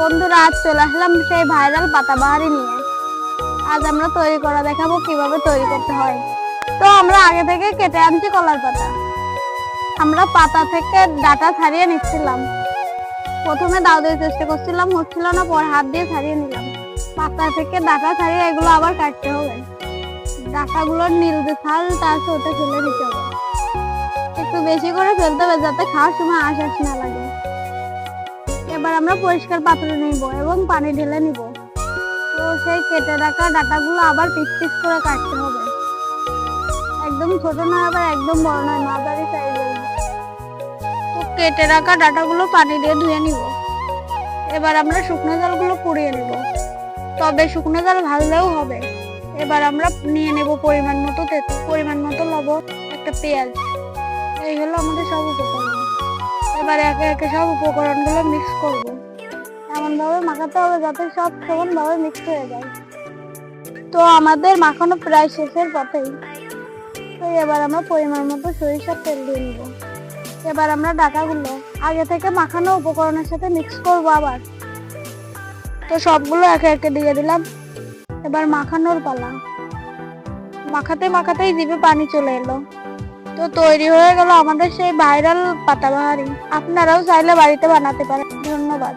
বন্ধুরা, আজ চলে আসলাম সেই ভাইরাল পাতা পাতাবাহারি নিয়ে। আজ আমরা তৈরি করা দেখাবো কীভাবে তৈরি করতে হয়। তো আমরা আগে থেকে কেটে আনছি কলার পাতা। আমরা পাতা থেকে ডাটা ছাড়িয়ে নিচ্ছিলাম। প্রথমে দাও দিয়ে চেষ্টা করছিলাম, হচ্ছিল না, পরে হাত দিয়ে ছাড়িয়ে নিলাম। পাতা থেকে ডাটা ছাড়িয়ে এগুলো আবার কাটতে হবে। ডাটাগুলোর নীল যে ছাল, তার ওটা ফেলে দিতে হবে। একটু বেশি করে ফেলতে হবে যাতে খাওয়ার সময় আশ্বাস না লাগে। এবার আমরা পরিষ্কার পাত্র নিব এবং পানি ঢেলে নিব। তো সেই কেটে রাখা ডাটাগুলো আবার পিস পিস করে কাটতে হবে। একদম ছোট নয় আবার একদম বড় নয় মাঝারি সাইজের তো কেটে রাখা ডাটাগুলো পানি দিয়ে ধুয়ে নিব। এবার আমরা শুকনো জলগুলো পুড়িয়ে নিব। তবে শুকনো জল ভাজলেও হবে। এবার আমরা নিয়ে নেব পরিমাণ মতো তেঁতুল, পরিমাণ মতো লবণ, একটা পেঁয়াজ। এই হলো আমাদের সব উপকরণ। এবার একে একে সব উপকরণগুলো মিক্স করব। এমন ভাবে মাখাতে হবে যাতে সব সমান ভাবে মিক্স হয়ে যায়। তো আমাদের মাখানো প্রায় শেষের পথেই। তো এবার আমরা পরিমাণ মতো সরিষার তেল দিয়ে নিব। এবার আমরা ডাটাগুলো আগে থেকে মাখানো উপকরণের সাথে মিক্স করব আবার। তো সবগুলো একে একে দিয়ে দিলাম। এবার মাখানোর পালা। মাখাতে মাখাতেই দিবে পানি চলে এলো। তো তৈরি হয়ে গেল আমাদের সেই ভাইরাল পাতাবাহারি। আপনারাও চাইলে বাড়িতে বানাতে পারেন। ধন্যবাদ।